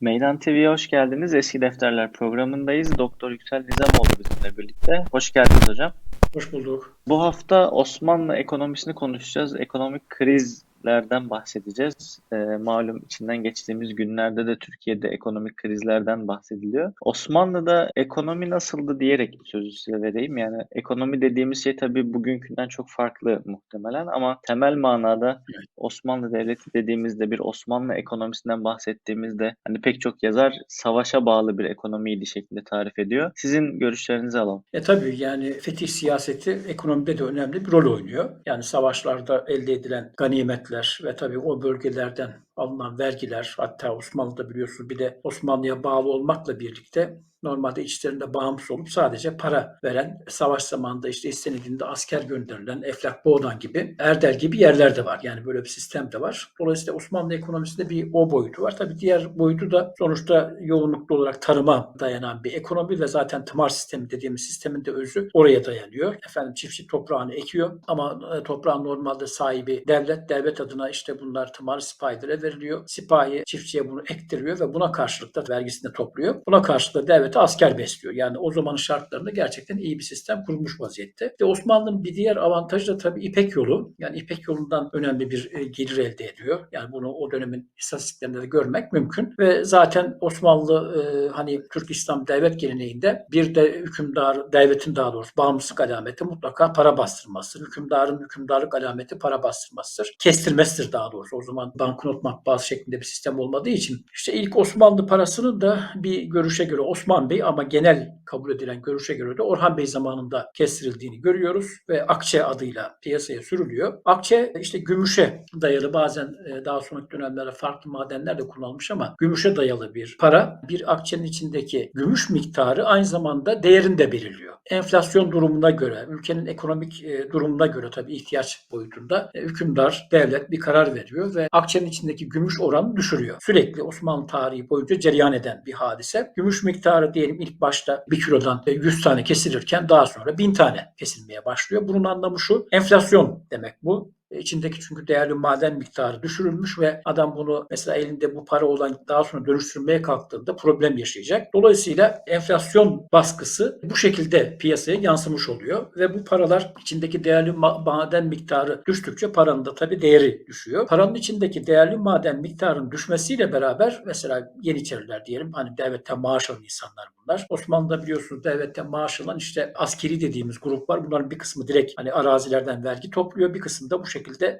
Meydan TV'ye hoş geldiniz. Eski Defterler programındayız. Doktor Yüksel Nizamoğlu bizimle birlikte. Hoş geldiniz hocam. Hoş bulduk. Bu hafta Osmanlı ekonomisini konuşacağız. Ekonomik krizlerden bahsedeceğiz. Ee, malum içinden geçtiğimiz günlerde de Türkiye'de ekonomik krizlerden bahsediliyor. Osmanlı'da ekonomi nasıldı diyerek sözü size vereyim. Yani ekonomi dediğimiz şey tabii bugünkünden çok farklı muhtemelen ama temel manada. Osmanlı Devleti dediğimizde bir Osmanlı ekonomisinden bahsettiğimizde hani pek çok yazar savaşa bağlı bir ekonomiydi şeklinde tarif ediyor. Sizin görüşlerinizi alalım. E tabii yani fetih siyaseti ekonomide de önemli bir rol oynuyor. Yani savaşlarda elde edilen ganimetler ve tabii o bölgelerden alınan vergiler hatta Osmanlı'da biliyorsunuz bir de Osmanlı'ya bağlı olmakla birlikte normalde içlerinde bağımsız olup sadece para veren savaş zamanında işte istenildiğinde asker gönderilen Eflak Boğdan gibi Erdel gibi yerler de var. Yani böyle bir sistem de var. Dolayısıyla Osmanlı ekonomisinde bir o boyutu var. Tabii diğer boyutu da sonuçta yoğunluklu olarak tarıma dayanan bir ekonomi ve zaten tımar sistemi dediğimiz sistemin de özü oraya dayanıyor. Efendim çiftçi toprağını ekiyor ama e, toprağın normalde sahibi devlet. Devlet adına işte bunlar tımar sipahilere veriliyor. Sipahi çiftçiye bunu ektiriyor ve buna karşılık da vergisini topluyor. Buna karşılık da devlete asker besliyor. Yani o zamanın şartlarında gerçekten iyi bir sistem kurmuş vaziyette. Ve Osmanlı'nın bir diğer avantajı da tabii İpek yolu. Yani İpek yolundan önemli bir e, gelir elde ediyor. Yani bunu o dönemin istatistiklerinde de görmek mümkün. Ve zaten Osmanlı e, hani Türk İslam devlet geleneğinde bir de hükümdar, devletin daha doğrusu bağımsızlık alameti mutlaka para bastırmasıdır. Hükümdarın hükümdarlık alameti para bastırmasıdır. Kestirmesidir daha doğrusu. O zaman banknot matbaası şeklinde bir sistem olmadığı için. işte ilk Osmanlı parasının da bir görüşe göre Osman Bey ama genel kabul edilen görüşe göre de Orhan Bey zamanında kestirildiğini görüyoruz ve Akçe adıyla piyasaya sürülüyor. Akçe işte gümüşe dayalı bazen e, daha sonraki dönemlerde farklı madenler de kullanılmış ama gümüşe dayalı bir para. Bir akçenin içindeki gümüş miktarı aynı zamanda değerini de belirliyor. Enflasyon durumuna göre, ülkenin ekonomik e, durumuna göre tabii ihtiyaç boyutunda e, hükümdar, devlet bir karar veriyor ve akçenin içindeki gümüş oranı düşürüyor. Sürekli Osmanlı tarihi boyunca cereyan eden bir hadise. Gümüş miktarı diyelim ilk başta bir kilodan e, 100 tane kesilirken daha sonra 1000 tane kesilmeye başlıyor. Bunun anlamı şu, enflasyon demek bu. E, İçindeki çünkü değerli maden miktarı düşürülmüş ve adam bunu mesela elinde bu para olan daha sonra dönüştürmeye kalktığında problem yaşayacak. Dolayısıyla enflasyon baskısı bu şekilde piyasaya yansımış oluyor ve bu paralar içindeki değerli ma- maden miktarı düştükçe paranın da tabii değeri düşüyor. Paranın içindeki değerli maden miktarının düşmesiyle beraber mesela Yeniçeriler diyelim hani devletten maaş alan insanlar bunlar. Osmanlı'da biliyorsunuz devletten maaş alan işte askeri dediğimiz grup var. Bunların bir kısmı direkt hani arazilerden vergi topluyor. Bir kısmı da bu şekilde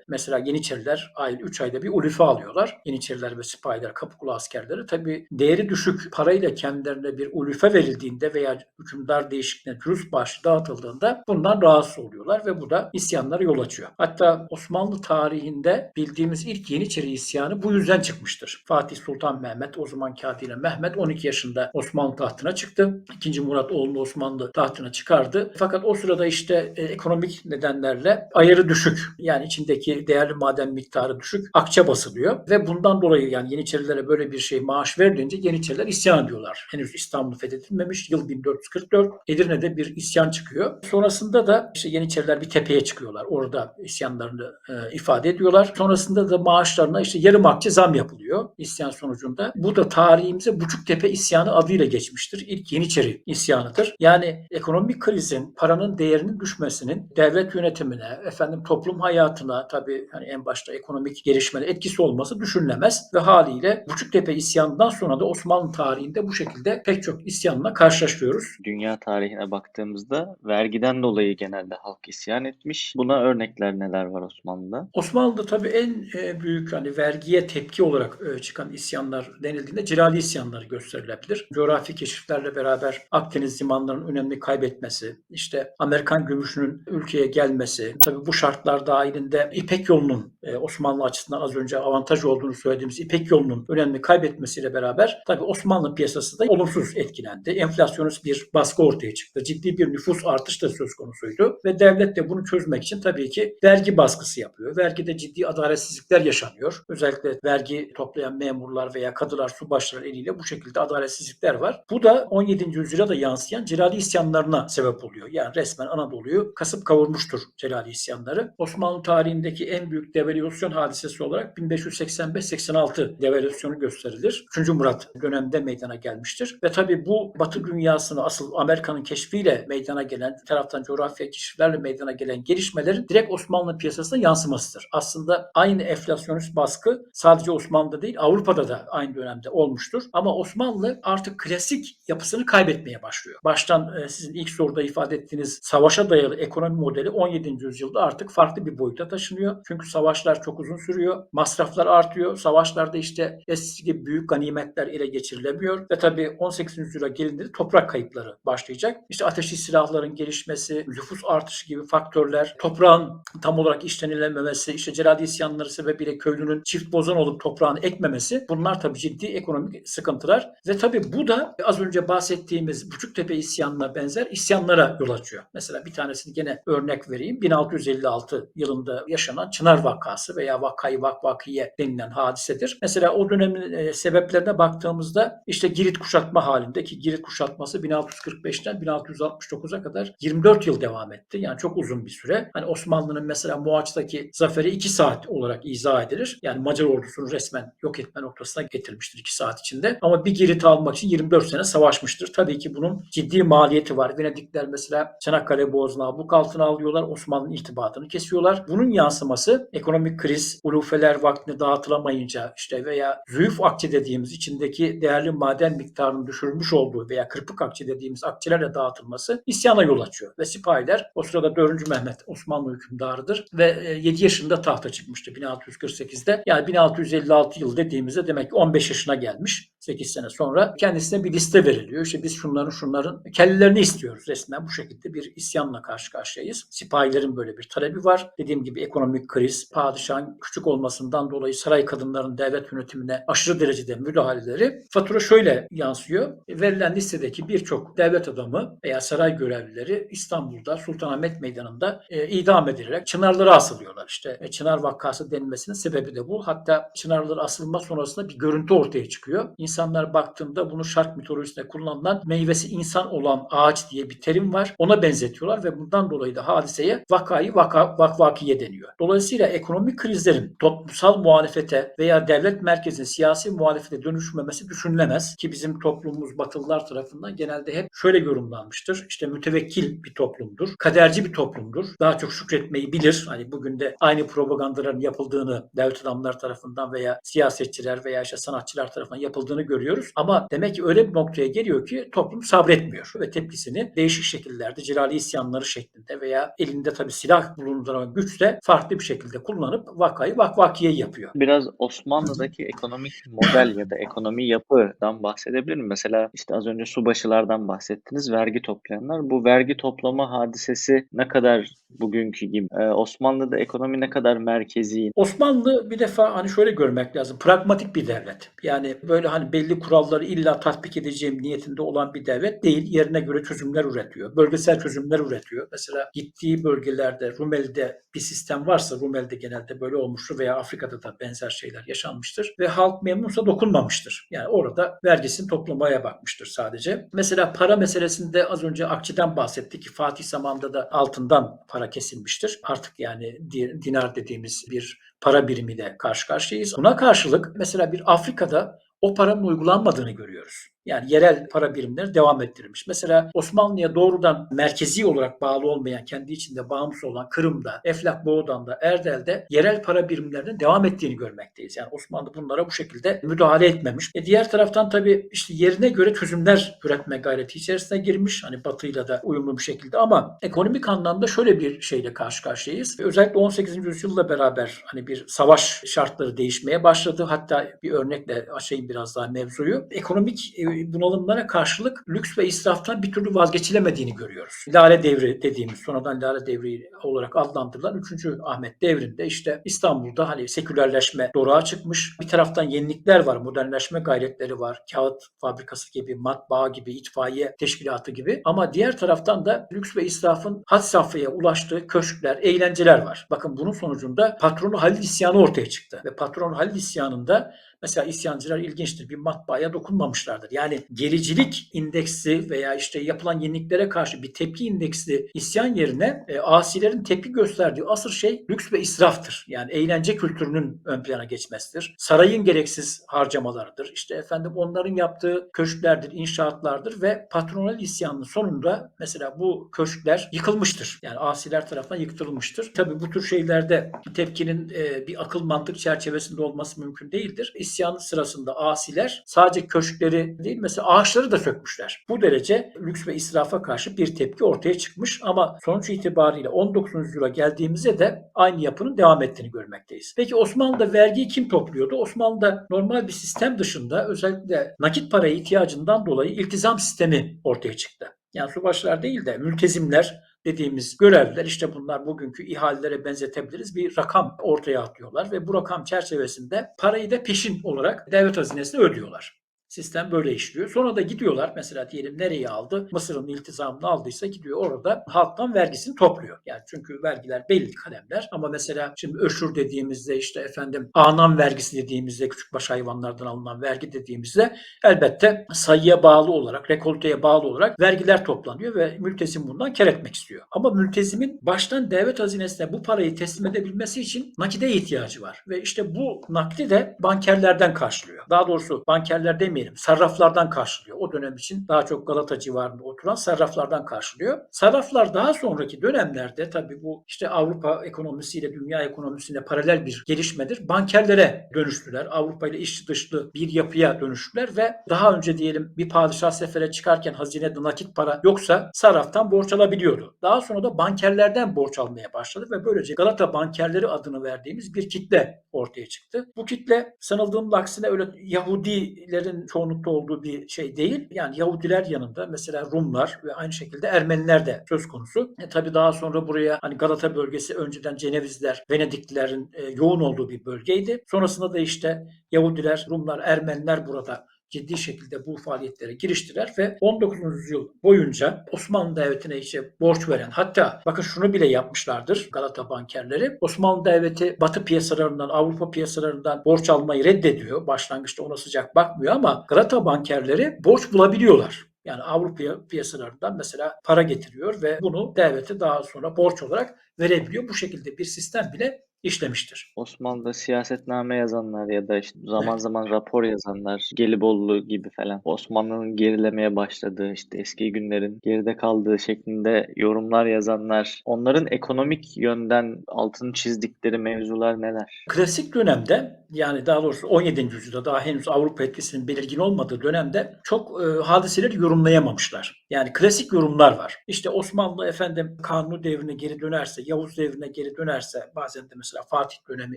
mesela Yeniçeriler aylık 3 ayda bir ulife alıyorlar. Yeniçeriler ve sipahiler, kapıkulu askerleri. Tabii değeri düşük parayla kendilerine bir ulife verildiğinde veya hükümdar değişikliğine cürüz bağışı dağıtıldığında bundan rahatsız oluyorlar ve bu da isyanlara yol açıyor. Hatta Osmanlı tarihinde bildiğimiz ilk Yeniçeri isyanı bu yüzden çıkmıştır. Fatih Sultan Mehmet o zamanki adıyla Mehmet 12 yaşında Osmanlı tahtına çıktı. İkinci Murat oğlunu Osmanlı tahtına çıkardı. Fakat o sırada işte e, ekonomik nedenlerle ayarı düşük. Yani içindeki değerli maden miktarı düşük. Akçe basılıyor ve bundan dolayı yani Yeniçerilere böyle bir şey maaş verilince Yeniçeriler isyan ediyorlar. Henüz İstanbul fethedilmemiş. Yıl 1444. Edirne'de bir isyan çıkıyor. Sonrasında da işte Yeniçeriler bir tepeye çıkıyorlar. Orada isyanlarını e, ifade ediyorlar. Sonrasında da maaşlarına işte yarım akçe zam yapılıyor isyan sonucunda. Bu da tarihimize Buçuktepe isyanı adıyla geçmiştir. İlk Yeniçeri isyanıdır. Yani ekonomik krizin, paranın değerinin düşmesinin devlet yönetimine, efendim toplum hayatına tabii hani en başta ekonomik gelişmenin etkisi olması düşünülemez ve haliyle Buçuktepe isyanından sonra da Osmanlı tarihinde bu şekilde pek çok isyanla karşılaşıyoruz. Dünya tarihine baktığımızda vergiden dolayı genelde halk isyan etmiş. Buna örnekler neler var Osmanlı'da? Osmanlı'da tabii en e, büyük hani vergiye tepki olarak e, çıkan isyanlar denildiğinde Celali isyanları gösterilebilir. Coğrafi keşiflerle beraber Akdeniz limanlarının önemli kaybetmesi, işte Amerikan gümüşünün ülkeye gelmesi, tabii bu şartlar dahilinde İpek yolunun e, Osmanlı açısından az önce avantaj olduğunu söylediğimiz İpek yolunun önemli kaybetmesiyle beraber tabii Osmanlı piyasası da olumsuz etkilendi. Enflasyonist bir baskı ortaya çıktı. Ciddi bir nüfus artışı da söz konusuydu ve devlet de bunu çözmek için tabii ki vergi baskısı yapıyor. Vergide ciddi adaletsizlikler yaşanıyor. Özellikle vergi toplayan memurlar veya kadılar, subaşlar eliyle bu şekilde adaletsizlikler var. Bu da 17. yüzyıla da yansıyan Celali isyanlarına sebep oluyor. Yani resmen Anadolu'yu kasıp kavurmuştur Celali isyanları. Osmanlı tarihindeki en büyük devalüasyon hadisesi olarak 1585-86 devalüasyonu gösterilir. 3. Murat döneminde meydana gelmiştir. Ve tabii bu Batı dünyasını asıl Amerika'nın keşfiyle meydana gelen, taraftan coğrafya keşiflerle meydana gelen gelişmelerin direkt Osmanlı piyasasına yansımasıdır. Aslında aynı enflasyonist baskı sadece Osmanlı'da değil Avrupa'da da aynı dönemde olmuştur. Ama Osmanlı artık klasik yapısını kaybetmeye başlıyor. Baştan e, sizin ilk soruda ifade ettiğiniz savaşa dayalı ekonomi modeli 17. yüzyılda artık farklı bir boyuta taşınıyor. Çünkü savaşlar çok uzun sürüyor. Masraflar artıyor. Savaşlarda işte eskisi gibi büyük ganimetler ele geçirilemiyor. Ve tabii 18. yüzyıla gelindiğinde toprak kayıpları başlayacak. İşte ateşli silahların gelişmesi, nüfus artışı gibi faktörler, toprağın tam olarak işlenilememesi, işte Celali isyanları sebebiyle köylünün çift bozan olup toprağını ekmemesi bunlar tabii ciddi ekonomik sıkıntılar. Ve tabii bu da az önce bahsettiğimiz Buçuktepe isyanına benzer isyanlara yol açıyor. Mesela bir tanesini gene örnek vereyim. 1656 yılında yaşanan Çınar vakası veya Vakayı Vakvakiye denilen hadisedir. Mesela o dönemin e, sebeplerine baktığımızda işte Girit kuşatma halinde ki Girit kuşatması 1645'ten 1669'a kadar 24 yıl devam etti. Yani çok uzun bir süre. Hani Osmanlı'nın mesela Moğaç'taki zaferi 2 saat olarak izah edilir. Yani Macar ordusunu resmen yok etme noktasına getirmiştir 2 saat içinde. Ama bir Girit almak için 24 sene savaşmıştır. Tabii ki bunun ciddi maliyeti var. Venedikler mesela Çanakkale Boğazı'nı abluk altına alıyorlar. Osmanlı'nın irtibatını kesiyorlar. Bunun yansıması ekonomik kriz, ulufeler vaktinde dağıtılamayınca işte veya züğüf akçe dediğimiz içindeki değerli maden miktarının düşürülmüş olduğu veya kırpık akçe dediğimiz akçelerle dağıtılması isyana yol açıyor. Ve sipahiler o sırada 4. Mehmet Osmanlı hükümdarıdır ve 7 yaşında tahta çıkmıştı 1648'de. Yani 1656 yıl dediğimizde demek ki 15 yaşına gelmiş. 8 sene sonra kendisine bir liste veriliyor. İşte biz şunların şunların kellelerini istiyoruz resmen bu şekilde bir isyanla karşı karşıyayız. Sipahilerin böyle bir talebi var. Dediğim gibi ekonomik kriz, padişahın küçük olmasından dolayı saray kadınlarının devlet yönetimine aşırı derecede müdahaleleri. Fatura şöyle yansıyor. Verilen listedeki birçok devlet adamı veya saray görevlileri İstanbul'da Sultanahmet Meydanı'nda e, idam edilerek çınarlara asılıyorlar. İşte e, çınar vakası denilmesinin sebebi de bu. Hatta çınarlara asılma sonrasında bir görüntü ortaya çıkıyor. İnsanlar baktığında bunu şark mitolojisinde kullanılan meyvesi insan olan ağaç diye bir terim var. Ona benzetiyorlar ve bundan dolayı da hadiseye vakayı vaka, vakvakiye deniyor. Dolayısıyla ekonomik krizlerin toplumsal muhalefete veya devlet merkezinin siyasi muhalefete dönüşmemesi düşünülemez. Ki bizim toplumumuz Batılılar tarafından genelde hep şöyle yorumlanmıştır. İşte mütevekkil bir toplumdur. Kaderci bir toplumdur. Daha çok şükretmeyi bilir. Hani bugün de aynı propagandaların yapıldığını devlet adamları tarafından veya siyasetçiler veya işte sanatçılar tarafından yapıldığını görüyoruz. Ama demek ki öyle bir noktaya geliyor ki toplum sabretmiyor ve tepkisini değişik şekillerde Celali isyanları şeklinde veya elinde tabii silah bulunduran güçle farklı bir şekilde kullanıp vakayı vakvakiye yapıyor. Biraz Osmanlı'daki ekonomik model ya da ekonomi yapıdan bahsedebilir miyim? Mesela işte az önce subaşılardan bahsettiniz, vergi toplayanlar. Bu vergi toplama hadisesi ne kadar bugünkü gibi? Ee, Osmanlı'da ekonomi ne kadar merkezi? Osmanlı bir defa hani şöyle görmek lazım. Pragmatik bir devlet. Yani böyle hani belli kuralları illa tatbik edeceğim niyetinde olan bir devlet değil. Yerine göre çözümler üretiyor. Bölgesel çözümler üretiyor. Mesela gittiği bölgelerde Rumeli'de bir sistem varsa Rumeli'de genelde böyle olmuştur veya Afrika'da da benzer şeyler yaşanmıştır ve halk memnunsa dokunmamıştır. Yani orada vergisini toplamaya bakmıştır sadece. Mesela para meselesinde az önce akçeden bahsettik ki Fatih zamanında da altından para kesilmiştir. Artık yani dinar dediğimiz bir para birimiyle karşı karşıyayız. Buna karşılık mesela bir Afrika'da o paranın uygulanmadığını görüyoruz. Yani yerel para birimleri devam ettirilmiş. Mesela Osmanlı'ya doğrudan merkezi olarak bağlı olmayan, kendi içinde bağımsız olan Kırım'da, Eflak Boğdan'da, Erdel'de yerel para birimlerinin devam ettiğini görmekteyiz. Yani Osmanlı bunlara bu şekilde müdahale etmemiş. E diğer taraftan tabii işte yerine göre çözümler üretme gayreti içerisine girmiş. Hani Batı'yla da uyumlu bir şekilde ama ekonomik anlamda şöyle bir şeyle karşı karşıyayız. Özellikle 18. yüzyılla beraber hani bir savaş şartları değişmeye başladı. Hatta bir örnekle biraz daha mevzuyu. Ekonomik bunalımlara karşılık lüks ve israftan bir türlü vazgeçilemediğini görüyoruz. Lale devri dediğimiz sonradan Lale devri olarak adlandırılan 3. Ahmet devrinde işte İstanbul'da hani sekülerleşme doruğa çıkmış. Bir taraftan yenilikler var, modernleşme gayretleri var. Kağıt fabrikası gibi, matbaa gibi, itfaiye teşkilatı gibi. Ama diğer taraftan da lüks ve israfın had safhaya ulaştığı köşkler, eğlenceler var. Bakın bunun sonucunda patronu Halil isyanı ortaya çıktı. Ve patron Halil isyanında Mesela isyancılar il ilginçtir. Bir matbaaya dokunmamışlardır. Yani gericilik indeksi veya işte yapılan yeniliklere karşı bir tepki indeksli isyan yerine e, asilerin tepki gösterdiği asıl şey lüks ve israftır. Yani eğlence kültürünün ön plana geçmesidir. Sarayın gereksiz harcamalarıdır. İşte efendim onların yaptığı köşklerdir, inşaatlardır ve patronal isyanın sonunda mesela bu köşkler yıkılmıştır. Yani asiler tarafından yıktırılmıştır. Tabii bu tür şeylerde tepkinin e, bir akıl mantık çerçevesinde olması mümkün değildir. İsyanın sırasında asiler sadece köşkleri değil mesela ağaçları da sökmüşler. Bu derece lüks ve israfa karşı bir tepki ortaya çıkmış ama sonuç itibariyle 19. yüzyıla geldiğimizde de aynı yapının devam ettiğini görmekteyiz. Peki Osmanlı'da vergiyi kim topluyordu? Osmanlı'da normal bir sistem dışında özellikle nakit paraya ihtiyacından dolayı iltizam sistemi ortaya çıktı. Yani subaşılar değil de mültezimler dediğimiz görevliler işte bunlar bugünkü ihalelere benzetebiliriz. Bir rakam ortaya atıyorlar ve bu rakam çerçevesinde parayı da peşin olarak devlet hazinesine ödüyorlar. Sistem böyle işliyor. Sonra da gidiyorlar mesela diyelim nereye aldı? Mısır'ın iltizamını aldıysa gidiyor orada halktan vergisini topluyor. Yani çünkü vergiler belli kalemler ama mesela şimdi öşür dediğimizde işte efendim anam vergisi dediğimizde küçükbaş hayvanlardan alınan vergi dediğimizde elbette sayıya bağlı olarak, rekolteye bağlı olarak vergiler toplanıyor ve mültezim bundan kar etmek istiyor. Ama mültezimin baştan devlet hazinesine bu parayı teslim edebilmesi için nakide ihtiyacı var. Ve işte bu nakdi de bankerlerden karşılıyor. Daha doğrusu bankerler demeyelim, sarraflardan karşılıyor. O dönem için daha çok Galata civarında oturan sarraflardan karşılıyor. Sarraflar daha sonraki dönemlerde tabii bu işte Avrupa ekonomisiyle dünya ekonomisine paralel bir gelişmedir. Bankerlere dönüştüler. Avrupa ile içli dışlı bir yapıya dönüştüler ve daha önce diyelim bir padişah sefere çıkarken hazinede nakit para yoksa sarraftan borç alabiliyordu. Daha sonra da bankerlerden borç almaya başladı ve böylece Galata bankerleri adını verdiğimiz bir kitle ortaya çıktı. Bu kitle sanıldığının aksine öyle Yahudilerin çoğunlukta olduğu bir şey değil. Yani Yahudiler yanında mesela Rumlar ve aynı şekilde Ermeniler de söz konusu. E, tabii daha sonra buraya hani Galata bölgesi önceden Cenevizler, Venediklilerin e, yoğun olduğu bir bölgeydi. Sonrasında da işte Yahudiler, Rumlar, Ermeniler burada ciddi şekilde bu faaliyetlere giriştiler ve 19. yüzyıl boyunca Osmanlı Devleti'ne işte borç veren hatta bakın şunu bile yapmışlardır Galata bankerleri. Osmanlı Devleti Batı piyasalarından, Avrupa piyasalarından borç almayı reddediyor. Başlangıçta ona sıcak bakmıyor ama Galata bankerleri borç bulabiliyorlar. Yani Avrupa piyasalarından mesela para getiriyor ve bunu devlete daha sonra borç olarak verebiliyor. Bu şekilde bir sistem bile işlemiştir. Osmanlı'da siyasetname yazanlar ya da işte zaman evet. zaman rapor yazanlar, Gelibolu gibi falan Osmanlı'nın gerilemeye başladığı, işte eski günlerin geride kaldığı şeklinde yorumlar yazanlar, onların ekonomik yönden altını çizdikleri mevzular neler? Klasik dönemde yani daha doğrusu 17. yüzyılda daha henüz Avrupa etkisinin belirgin olmadığı dönemde çok e, hadiseleri yorumlayamamışlar. Yani klasik yorumlar var. İşte Osmanlı efendim Kanuni devrine geri dönerse, Yavuz devrine geri dönerse bazen de mesela Fatih dönemi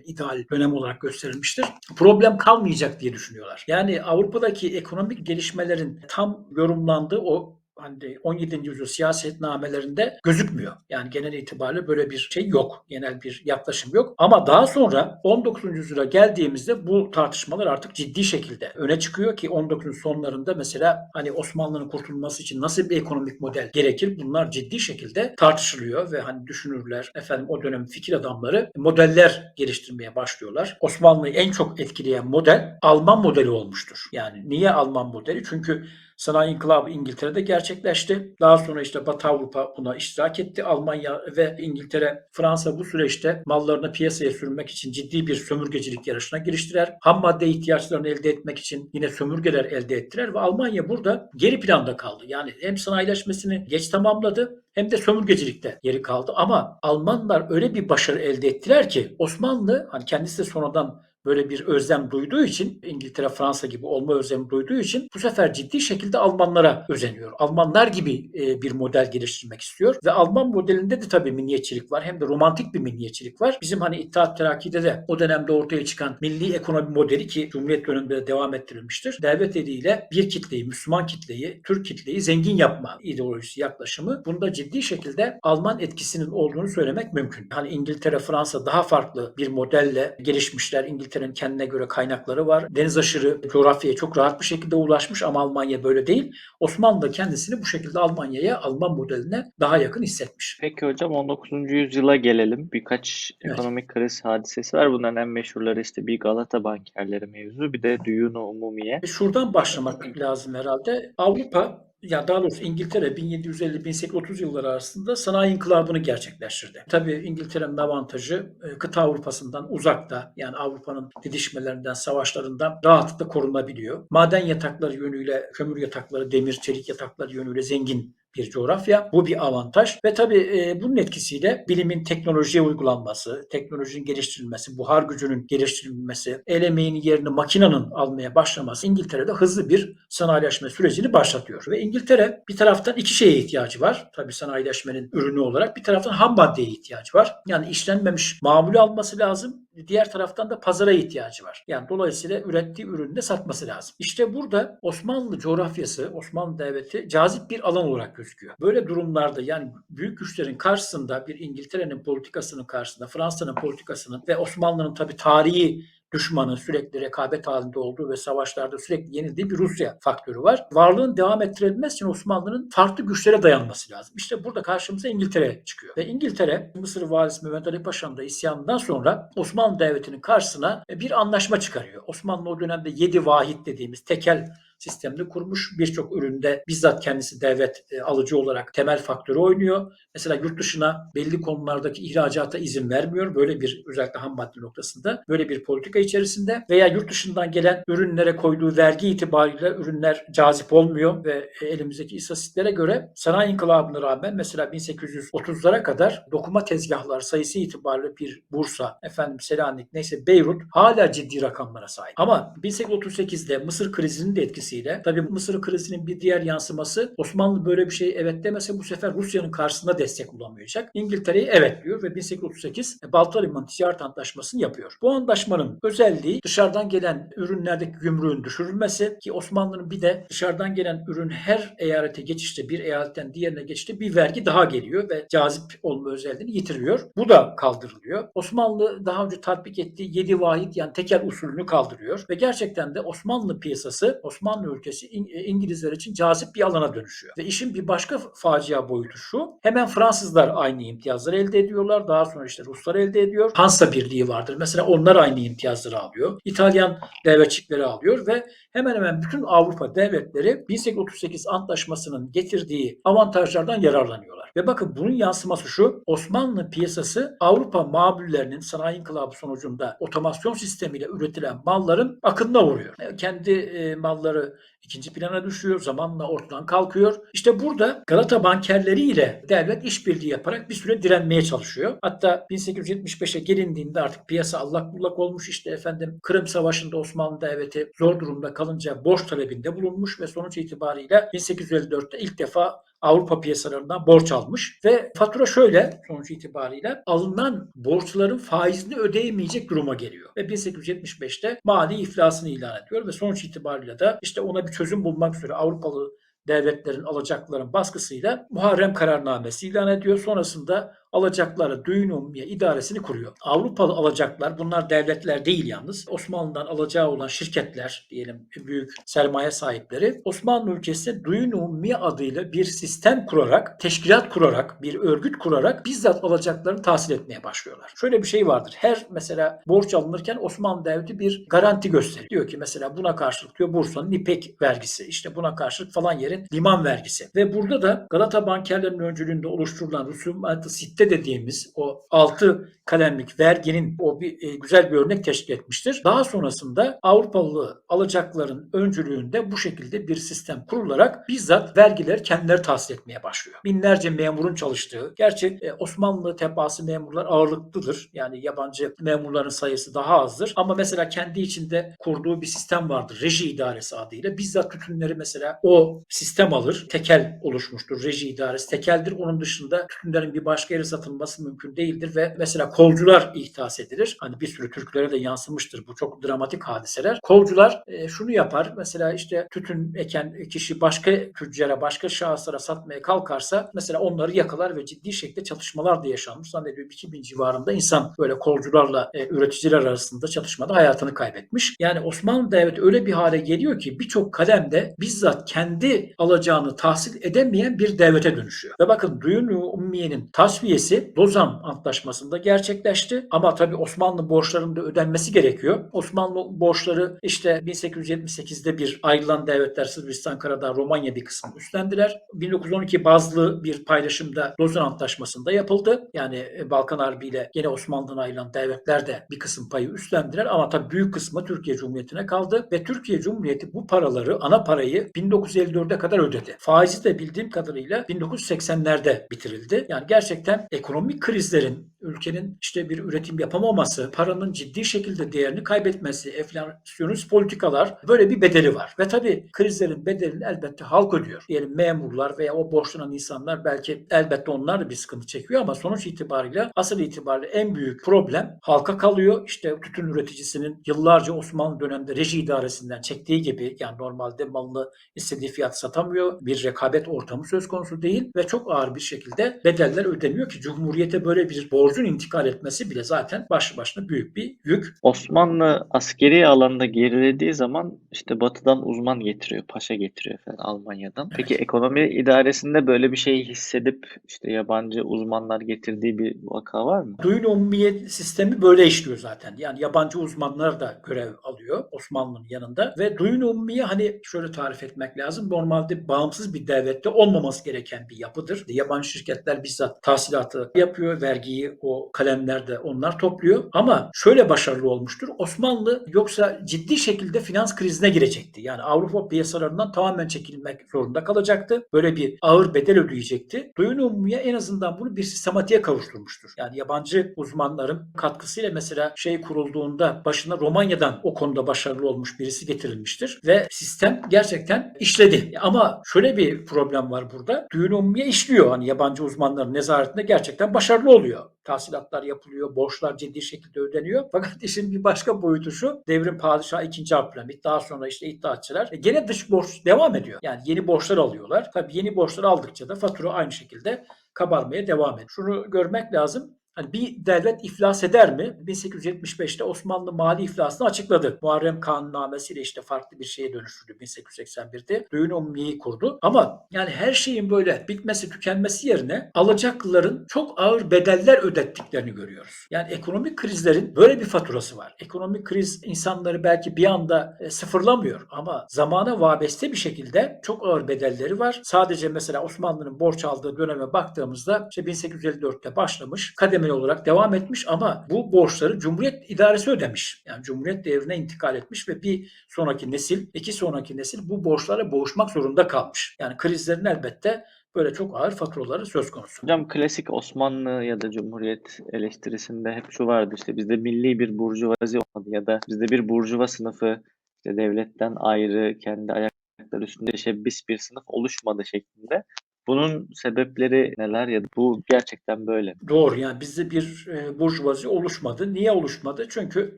ideal dönem olarak gösterilmiştir. Problem kalmayacak diye düşünüyorlar. Yani Avrupa'daki ekonomik gelişmelerin tam yorumlandığı o hani 17. yüzyıl siyasetnamelerinde gözükmüyor. Yani genel itibariyle böyle bir şey yok. Genel bir yaklaşım yok. Ama daha sonra 19. yüzyıla geldiğimizde bu tartışmalar artık ciddi şekilde öne çıkıyor ki 19. sonlarında mesela hani Osmanlı'nın kurtulması için nasıl bir ekonomik model gerekir? Bunlar ciddi şekilde tartışılıyor ve hani düşünürler, efendim o dönem fikir adamları modeller geliştirmeye başlıyorlar. Osmanlı'yı en çok etkileyen model Alman modeli olmuştur. Yani niye Alman modeli? Çünkü Sanayi İnkılabı İngiltere'de gerçekleşti. Daha sonra işte Batı Avrupa buna iştirak etti. Almanya ve İngiltere, Fransa bu süreçte mallarını piyasaya sürmek için ciddi bir sömürgecilik yarışına giriştiler. Ham madde ihtiyaçlarını elde etmek için yine sömürgeler elde ettiler ve Almanya burada geri planda kaldı. Yani hem sanayileşmesini geç tamamladı hem de sömürgecilikte geri kaldı. Ama Almanlar öyle bir başarı elde ettiler ki Osmanlı hani kendisi de sonradan böyle bir özlem duyduğu için İngiltere, Fransa gibi olma özlemi duyduğu için bu sefer ciddi şekilde Almanlara özeniyor. Almanlar gibi e, bir model geliştirmek istiyor ve Alman modelinde de tabii milliyetçilik var hem de romantik bir milliyetçilik var. Bizim hani İttihat Terakki'de de o dönemde ortaya çıkan milli ekonomi modeli ki Cumhuriyet döneminde de devam ettirilmiştir. Devlet eliyle bir kitleyi, Müslüman kitleyi, Türk kitleyi zengin yapma ideolojisi yaklaşımı. Bunda ciddi şekilde Alman etkisinin olduğunu söylemek mümkün. Hani İngiltere, Fransa daha farklı bir modelle gelişmişler. İngiltere İngiltere'nin kendine göre kaynakları var. Deniz aşırı coğrafyaya çok rahat bir şekilde ulaşmış ama Almanya böyle değil. Osmanlı da kendisini bu şekilde Almanya'ya, Alman modeline daha yakın hissetmiş. Peki hocam 19. yüzyıla gelelim. Birkaç Evet. ekonomik kriz hadisesi var. Bunların en meşhurları işte bir Galata bankerleri mevzu, bir de Düyunu Umumiye. E, Şuradan başlamak lazım herhalde. Avrupa ya daha doğrusu İngiltere 1750-1830 yılları arasında sanayi inkılabını gerçekleştirdi. Tabii İngiltere'nin avantajı e, kıta Avrupa'sından uzakta yani Avrupa'nın didişmelerinden, savaşlarından rahatlıkla korunabiliyor. Maden yatakları yönüyle, kömür yatakları, demir, çelik yatakları yönüyle zengin bir coğrafya. Bu bir avantaj ve tabii e, bunun etkisiyle bilimin teknolojiye uygulanması, teknolojinin geliştirilmesi, buhar gücünün geliştirilmesi, el emeğinin yerini makinenin almaya başlaması İngiltere'de hızlı bir sanayileşme sürecini başlatıyor. Ve İngiltere bir taraftan iki şeye ihtiyacı var. Tabii sanayileşmenin ürünü olarak bir taraftan ham maddeye ihtiyacı var. Yani işlenmemiş mamulü alması lazım. Diğer taraftan da pazara ihtiyacı var. Yani dolayısıyla ürettiği ürünü de satması lazım. İşte burada Osmanlı coğrafyası, Osmanlı Devleti cazip bir alan olarak gözüküyor. Böyle durumlarda yani büyük güçlerin karşısında bir İngiltere'nin politikasının karşısında, Fransa'nın politikasının ve Osmanlı'nın tabii tarihi düşmanı sürekli rekabet halinde olduğu ve savaşlarda sürekli yenildiği bir Rusya faktörü var. Varlığını devam ettirebilmesi için Osmanlı'nın farklı güçlere dayanması lazım. İşte burada karşımıza İngiltere çıkıyor. Ve İngiltere Mısır valisi Mehmet Ali Paşa'nın da isyanından sonra Osmanlı Devleti'nin karşısına bir anlaşma çıkarıyor. Osmanlı o dönemde yedi vahit dediğimiz tekel sistemde kurmuş. Birçok üründe bizzat kendisi devlet e, alıcı olarak temel faktörü oynuyor. Mesela yurt dışına belli konulardaki ihracata izin vermiyor. Böyle bir özellikle ham madde noktasında böyle bir politika içerisinde veya yurt dışından gelen ürünlere koyduğu vergi itibariyle ürünler cazip olmuyor ve e, elimizdeki istatistiklere göre sanayi inkılabına rağmen mesela 1830'lara kadar dokuma tezgahları sayısı itibariyle bir Bursa, efendim Selanik neyse Beyrut hala ciddi rakamlara sahip. Ama 1838'de Mısır krizinin de etkisiyle tabii Mısır krizinin bir diğer yansıması Osmanlı böyle bir şey evet demese bu sefer Rusya'nın karşısında destek bulamayacak. İngiltere'yi evet diyor ve 1838 Balta Limanı Ticaret Antlaşması'nı yapıyor. Bu antlaşmanın özelliği dışarıdan gelen ürünlerdeki gümrüğün düşürülmesi ki Osmanlı'nın bir de dışarıdan gelen ürün her eyalete geçişte bir eyaletten diğerine geçişte bir vergi daha geliyor ve cazip olma özelliğini yitiriyor. Bu da kaldırılıyor. Osmanlı daha önce tatbik ettiği yedi vahit yani tekel usulünü kaldırıyor ve gerçekten de Osmanlı piyasası, Osmanlı ülkesi İng- İngilizler için cazip bir alana dönüşüyor. Ve işin bir başka facia boyutu şu. Hemen Fransızlar aynı imtiyazları elde ediyorlar. Daha sonra işte Ruslar elde ediyor. Hansa Birliği vardır. Mesela onlar aynı imtiyazları alıyor. İtalyan devletçikleri alıyor ve hemen hemen bütün Avrupa devletleri 1838 Antlaşması'nın getirdiği avantajlardan yararlanıyorlar. Ve bakın bunun yansıması şu. Osmanlı piyasası Avrupa mamullerinin sanayi inkılabı sonucunda otomasyon sistemiyle üretilen malların akınına uğruyor. Yani Kendi e, malları ikinci plana düşüyor, zamanla ortadan kalkıyor. İşte burada Galata bankerleri ile devlet işbirliği yaparak bir süre direnmeye çalışıyor. Hatta 1875'e gelindiğinde artık piyasa allak bullak olmuş işte efendim Kırım Savaşı'nda Osmanlı Devleti zor durumda kalınca borç talebinde bulunmuş ve sonuç itibariyle 1854'te ilk defa Avrupa piyasalarından borç almış ve fatura şöyle sonuç itibariyle alınan borçların faizini ödeyemeyecek duruma geliyor. Ve 1875'te mali iflasını ilan ediyor ve sonuç itibariyle de işte ona bir çözüm bulmak üzere Avrupalı devletlerin alacakların baskısıyla Muharrem kararnamesi ilan ediyor. Sonrasında alacakları düğün ummiye idaresini kuruyor. Avrupalı alacaklar bunlar devletler değil yalnız. Osmanlı'dan alacağı olan şirketler diyelim büyük sermaye sahipleri Osmanlı ülkesinde düğün ummiye adıyla bir sistem kurarak, teşkilat kurarak, bir örgüt kurarak bizzat alacaklarını tahsil etmeye başlıyorlar. Şöyle bir şey vardır. Her mesela borç alınırken Osmanlı Devleti bir garanti gösteriyor. Diyor ki mesela buna karşılık diyor Bursa'nın İpek vergisi, işte buna karşılık falan yerin liman vergisi. Ve burada da Galata bankerlerinin öncülüğünde oluşturulan rusumat-ı sitte dediğimiz o altı kalemlik verginin o bir e, güzel bir örnek teşkil etmiştir. Daha sonrasında Avrupalı alacakların öncülüğünde bu şekilde bir sistem kurularak bizzat vergileri kendileri tahsil etmeye başlıyor. Binlerce memurun çalıştığı, gerçi e, Osmanlı tebaası memurlar ağırlıklıdır. Yani yabancı memurların sayısı daha azdır. Ama mesela kendi içinde kurduğu bir sistem vardır. Reji idaresi adıyla. Bizzat tütünleri mesela o sistem alır. Tekel oluşmuştur. Reji idaresi tekeldir. Onun dışında tütünlerin bir başka yere satılması mümkün değildir ve mesela kolcular ihdas edilir. Hani bir sürü Türklere de yansımıştır bu çok dramatik hadiseler. Kolcular e, şunu yapar. Mesela işte tütün eken kişi başka tüccara, başka şahıslara satmaya kalkarsa mesela onları yakalar ve ciddi şekilde çatışmalar da yaşanmış. Zannediyorum 2000 civarında insan böyle kolcularla e, üreticiler arasında çatışmada hayatını kaybetmiş. Yani Osmanlı Devleti öyle bir hale geliyor ki birçok kalemde bizzat kendi alacağını tahsil edemeyen bir devlete dönüşüyor. Ve bakın Duyun Ummiye'nin tasfiyesi Lozan Antlaşması'nda gerçekleşti. Ama tabii Osmanlı borçlarının da ödenmesi gerekiyor. Osmanlı borçları işte 1878'de bir ayrılan devletler Sırbistan, Karadağ, Romanya bir kısmını üstlendiler. 1912 bazlı bir paylaşımda Lozan Antlaşması'nda yapıldı. Yani e, Balkan Harbi ile gene Osmanlı'dan ayrılan devletler de bir kısım payı üstlendiler. Ama tabii büyük kısmı Türkiye Cumhuriyeti'ne kaldı ve Türkiye Cumhuriyeti bu paraları, ana parayı 1954'e kadar ödedi. Faizi de bildiğim kadarıyla 1980'lerde bitirildi. Yani gerçekten ekonomik krizlerin ülkenin işte bir üretim yapamaması, paranın ciddi şekilde değerini kaybetmesi, enflasyonist politikalar böyle bir bedeli var. Ve tabii krizlerin bedelini elbette halk ödüyor. Diyelim memurlar veya o borçlanan insanlar belki elbette onlar da bir sıkıntı çekiyor ama sonuç itibariyle asıl itibariyle en büyük problem halka kalıyor. İşte tütün üreticisinin yıllarca Osmanlı döneminde reji idaresinden çektiği gibi yani normalde malını istediği fiyat satamıyor. Bir rekabet ortamı söz konusu değil ve çok ağır bir şekilde bedeller ödeniyor ki Cumhuriyete böyle bir borcun intikal etmesi bile zaten başlı başına büyük bir yük. Osmanlı askeri alanda gerilediği zaman işte batıdan uzman getiriyor, paşa getiriyor falan Almanya'dan. Peki ekonomi idaresinde böyle bir şeyi hissedip işte yabancı uzmanlar getirdiği bir vaka var mı? Duyun umumiyet sistemi böyle işliyor zaten. Yani yabancı uzmanlar da görev alıyor Osmanlı'nın yanında ve duyun umumiye hani şöyle tarif etmek lazım. Normalde bağımsız bir devlette olmaması gereken bir yapıdır. Yabancı şirketler bizzat tahsilatı yapıyor, vergiyi o kalemlerde onlar topluyor. Ama şöyle başarılı olmuştur. Osmanlı yoksa ciddi şekilde finans krizine girecekti. Yani Avrupa piyasalarından tamamen çekilmek zorunda kalacaktı. Böyle bir ağır bedel ödeyecekti. Duyun umumiye en azından bunu bir sistematiğe kavuşturmuştur. Yani yabancı uzmanların katkısıyla mesela şey kurulduğunda başına Romanya'dan o konuda başarılı olmuş birisi getirilmiştir ve sistem gerçekten işledi. Ama şöyle bir problem var burada. Düğün umumiye işliyor. Hani yabancı uzmanların nezaretinde gerçekten başarılı oluyor. Tahsilatlar yapılıyor, borçlar ciddi şekilde ödeniyor. Fakat işin bir başka boyutu şu. Devrim padişahı 2. Abdülhamit, daha sonra işte İttihatçılar. E gene dış borç devam ediyor. Yani yeni borçlar alıyorlar. Tabii yeni borçlar aldıkça da fatura aynı şekilde kabarmaya devam ediyor. Şunu görmek lazım. Hani bir devlet iflas eder mi? 1875'te Osmanlı mali iflasını açıkladı. Muharrem Kanunnamesiyle işte farklı bir şeye dönüştürdü 1881'de. Düğün ummiyeyi kurdu. Ama yani her şeyin böyle bitmesi, tükenmesi yerine alacaklıların çok ağır bedeller ödettiklerini görüyoruz. Yani ekonomik krizlerin böyle bir faturası var. Ekonomik kriz insanları belki bir anda e, sıfırlamıyor ama zamana vabeste bir şekilde çok ağır bedelleri var. Sadece mesela Osmanlı'nın borç aldığı döneme baktığımızda işte 1854'te başlamış, kademeli olarak devam etmiş ama bu borçları Cumhuriyet idaresi ödemiş. Yani Cumhuriyet devrine intikal etmiş ve bir sonraki nesil, iki sonraki nesil bu borçlara boğuşmak zorunda kalmış. Yani krizlerin elbette böyle çok ağır faturaları söz konusu. Hocam klasik Osmanlı ya da Cumhuriyet eleştirisinde hep şu vardı işte bizde milli bir burjuvazi olmadı ya da bizde bir burjuva sınıfı işte devletten ayrı kendi ayakları üstünde şebbis bir sınıf oluşmadı şeklinde. Bunun sebepleri neler ya da bu gerçekten böyle mi? Doğru yani bizde bir e, burjuvazi oluşmadı. Niye oluşmadı? Çünkü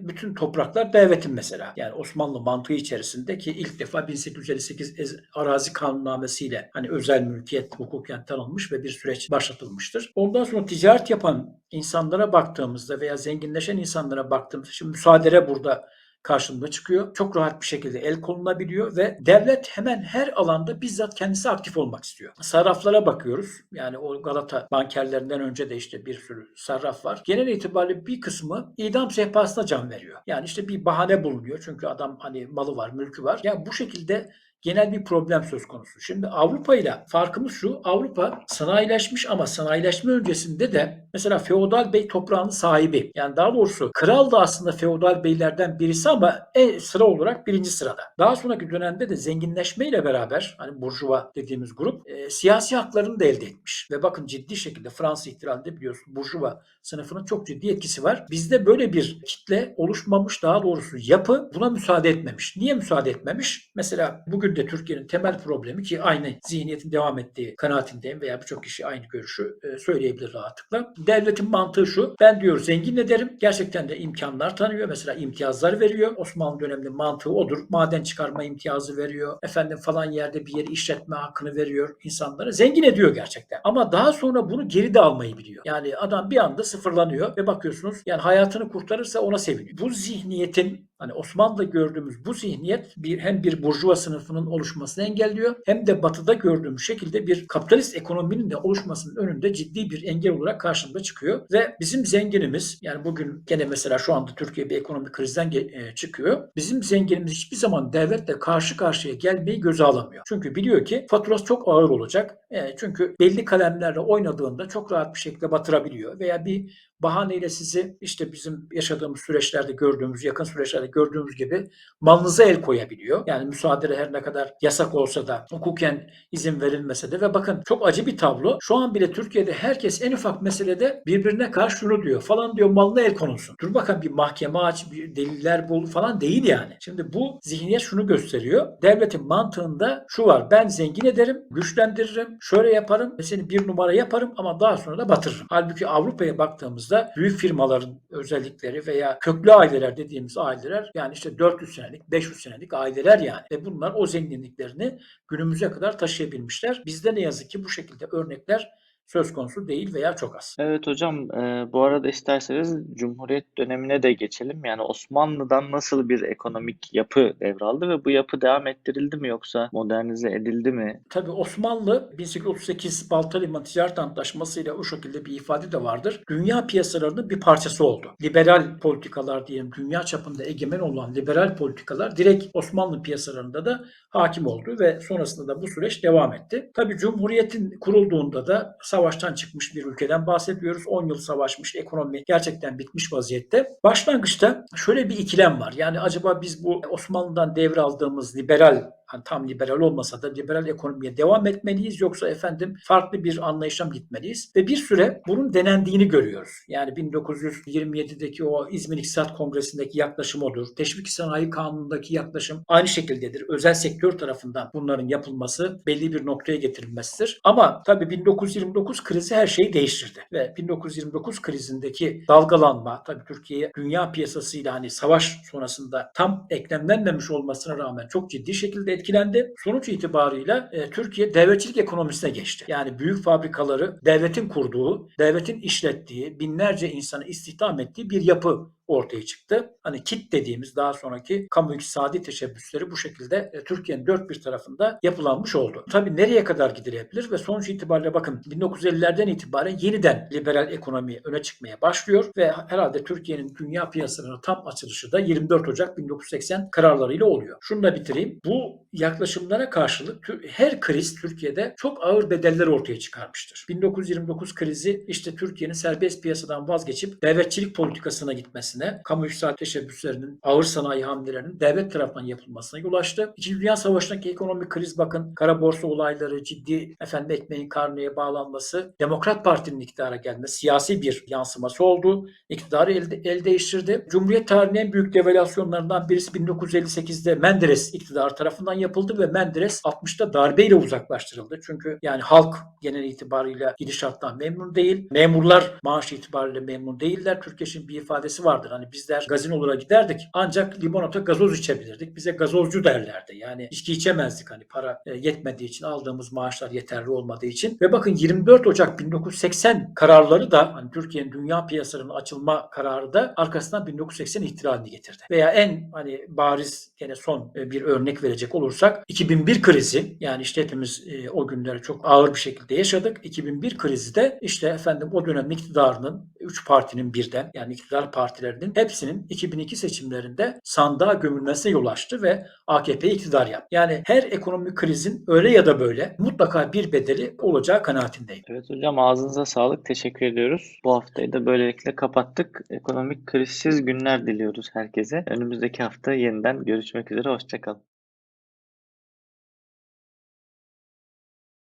bütün topraklar devletin mesela. Yani Osmanlı mantığı içerisinde ki ilk defa 1858 Ez- arazi kanunnamesiyle hani özel mülkiyet hukuken tanınmış ve bir süreç başlatılmıştır. Ondan sonra ticaret yapan insanlara baktığımızda veya zenginleşen insanlara baktığımızda şimdi müsaadere burada karşımıza çıkıyor. Çok rahat bir şekilde el konulabiliyor ve devlet hemen her alanda bizzat kendisi aktif olmak istiyor. Sarraflara bakıyoruz. Yani o Galata bankerlerinden önce de işte bir sürü sarraf var. Genel itibariyle bir kısmı idam sehpasına can veriyor. Yani işte bir bahane bulunuyor. Çünkü adam hani malı var, mülkü var. Yani bu şekilde genel bir problem söz konusu. Şimdi Avrupa ile farkımız şu. Avrupa sanayileşmiş ama sanayileşme öncesinde de mesela feodal bey toprağının sahibi. Yani daha doğrusu kral da aslında feodal beylerden birisi ama en sıra olarak birinci sırada. Daha sonraki dönemde de zenginleşmeyle beraber hani burjuva dediğimiz grup e, siyasi haklarını da elde etmiş. Ve bakın ciddi şekilde Fransız ihtilalinde biliyorsun burjuva sınıfının çok ciddi etkisi var. Bizde böyle bir kitle oluşmamış daha doğrusu yapı buna müsaade etmemiş. Niye müsaade etmemiş? Mesela bugün bugün de Türkiye'nin temel problemi ki aynı zihniyetin devam ettiği kanaatindeyim veya birçok kişi aynı görüşü e, söyleyebilir rahatlıkla. Devletin mantığı şu. Ben diyor zengin ederim. Gerçekten de imkanlar tanıyor. Mesela imtiyazlar veriyor. Osmanlı döneminde mantığı odur. Maden çıkarma imtiyazı veriyor. Efendim falan yerde bir yeri işletme hakkını veriyor insanlara. Zengin ediyor gerçekten. Ama daha sonra bunu geri de almayı biliyor. Yani adam bir anda sıfırlanıyor ve bakıyorsunuz yani hayatını kurtarırsa ona seviniyor. Bu zihniyetin Hani Osmanlı'da gördüğümüz bu zihniyet bir hem bir burjuva sınıfının oluşmasını engelliyor hem de batıda gördüğümüz şekilde bir kapitalist ekonominin de oluşmasının önünde ciddi bir engel olarak karşımıza çıkıyor ve bizim zenginimiz yani bugün gene mesela şu anda Türkiye bir ekonomik krizden e, çıkıyor. Bizim zenginimiz hiçbir zaman devletle karşı karşıya gelmeyi göze alamıyor. Çünkü biliyor ki faturası çok ağır olacak. E, çünkü belli kalemlerle oynadığında çok rahat bir şekilde batırabiliyor veya bir bahaneyle sizi işte bizim yaşadığımız süreçlerde gördüğümüz, yakın süreçlerde gördüğümüz gibi malınıza el koyabiliyor. Yani müsaade her ne kadar yasak olsa da hukuken izin verilmese de ve bakın çok acı bir tablo. Şu an bile Türkiye'de herkes en ufak meselede birbirine karşı şunu diyor falan diyor malına el konulsun. Dur bakalım bir mahkeme aç, bir deliller bul falan değil yani. Şimdi bu zihniyet şunu gösteriyor. Devletin mantığında şu var. Ben zengin ederim, güçlendiririm, şöyle yaparım, seni bir numara yaparım ama daha sonra da batırırım. Halbuki Avrupa'ya baktığımızda büyük firmaların özellikleri veya köklü aileler dediğimiz aileler yani işte 400 senelik, 500 senelik aileler yani. Ve bunlar o zenginliklerini günümüze kadar taşıyabilmişler. Bizde ne yazık ki bu şekilde örnekler söz konusu değil veya çok az. Evet hocam, e, bu arada isterseniz Cumhuriyet dönemine de geçelim. Yani Osmanlı'dan nasıl bir ekonomik yapı devraldı ve bu yapı devam ettirildi mi yoksa modernize edildi mi? Tabii Osmanlı 1838 Baltaliman Ticaret Antlaşması ile o şekilde bir ifade de vardır. Dünya piyasalarının bir parçası oldu. Liberal politikalar diyelim dünya çapında egemen olan liberal politikalar direkt Osmanlı piyasalarında da hakim oldu ve sonrasında da bu süreç devam etti. Tabii Cumhuriyet'in kurulduğunda da savaştan çıkmış bir ülkeden bahsediyoruz. 10 yıl savaşmış, ekonomi gerçekten bitmiş vaziyette. Başlangıçta şöyle bir ikilem var. Yani acaba biz bu Osmanlı'dan devraldığımız liberal hani tam liberal olmasa da liberal ekonomiye devam etmeliyiz yoksa efendim farklı bir anlayışa mı gitmeliyiz? Ve bir süre bunun denendiğini görüyoruz. Yani 1927'deki o İzmir İktisat Kongresi'ndeki yaklaşım odur. Teşvik Sanayi Kanunu'ndaki yaklaşım aynı şekildedir. Özel sektör tarafından bunların yapılması belli bir noktaya getirilmesidir. Ama tabii 1929 krizi her şeyi değiştirdi. Ve 1929 krizindeki dalgalanma tabii Türkiye dünya piyasasıyla hani savaş sonrasında tam eklemlenmemiş olmasına rağmen çok ciddi şekilde etkilendi. Sonuç itibarıyla e, Türkiye devletçilik ekonomisine geçti. Yani büyük fabrikaları devletin kurduğu, devletin işlettiği, binlerce insanı istihdam ettiği bir yapı ortaya çıktı. Hani KİT dediğimiz daha sonraki kamu iktisadi teşebbüsleri bu şekilde e, Türkiye'nin dört bir tarafında yapılanmış oldu. Tabii nereye kadar gidilebilir ve sonuç itibariyle bakın 1950'lerden itibaren yeniden liberal ekonomi öne çıkmaya başlıyor ve herhalde Türkiye'nin dünya piyasalarına tam açılışı da 24 Ocak 1980 kararlarıyla oluyor. Şunu da bitireyim. Bu yaklaşımlara karşılık her kriz Türkiye'de çok ağır bedeller ortaya çıkarmıştır. 1929 krizi işte Türkiye'nin serbest piyasadan vazgeçip devletçilik politikasına gitmesine, kamu iktisat teşebbüslerinin, ağır sanayi hamlelerinin devlet tarafından yapılmasına yol açtı. İkinci Dünya Savaşı'ndaki ekonomik kriz bakın kara borsa olayları, ciddi efendi ekmeğin karneye bağlanması, Demokrat Parti'nin iktidara gelmesi siyasi bir yansıması oldu. İktidarı el, el değiştirdi. Cumhuriyet tarihinin en büyük devalüasyonlarından birisi 1958'de Menderes iktidar tarafından yapıldı ve Menderes 60'ta darbeyle uzaklaştırıldı. Çünkü yani halk genel itibariyle gidişattan memnun değil. Memurlar maaş itibariyle memnun değiller. Türkeş'in bir ifadesi vardır. Hani bizler gazinolara giderdik ancak limonata gazoz içebilirdik. Bize gazozcu derlerdi. Yani içki içemezdik hani para e, yetmediği için aldığımız maaşlar yeterli olmadığı için. Ve bakın 24 Ocak 1980 kararları da hani Türkiye'nin dünya piyasalarının açılma kararı da arkasından 1980 ihtilalini getirdi. Veya en hani bariz gene son e, bir örnek verecek olursak 2001 krizi yani işte hepimiz e, o günleri çok ağır bir şekilde yaşadık. 2001 krizi de işte efendim o dönem iktidarının 3 partinin birden yani iktidar partilerinin hepsinin 2002 seçimlerinde sandığa gömülmesine yol açtı ve AKP iktidar yaptı. Yani her ekonomik krizin öyle ya da böyle mutlaka bir bedeli olacağı kanaatindeyim. Evet hocam ağzınıza sağlık. Teşekkür ediyoruz. Bu haftayı da böylelikle kapattık. Ekonomik krizsiz günler diliyoruz herkese. Önümüzdeki hafta yeniden görüşmek üzere. Hoşçakalın.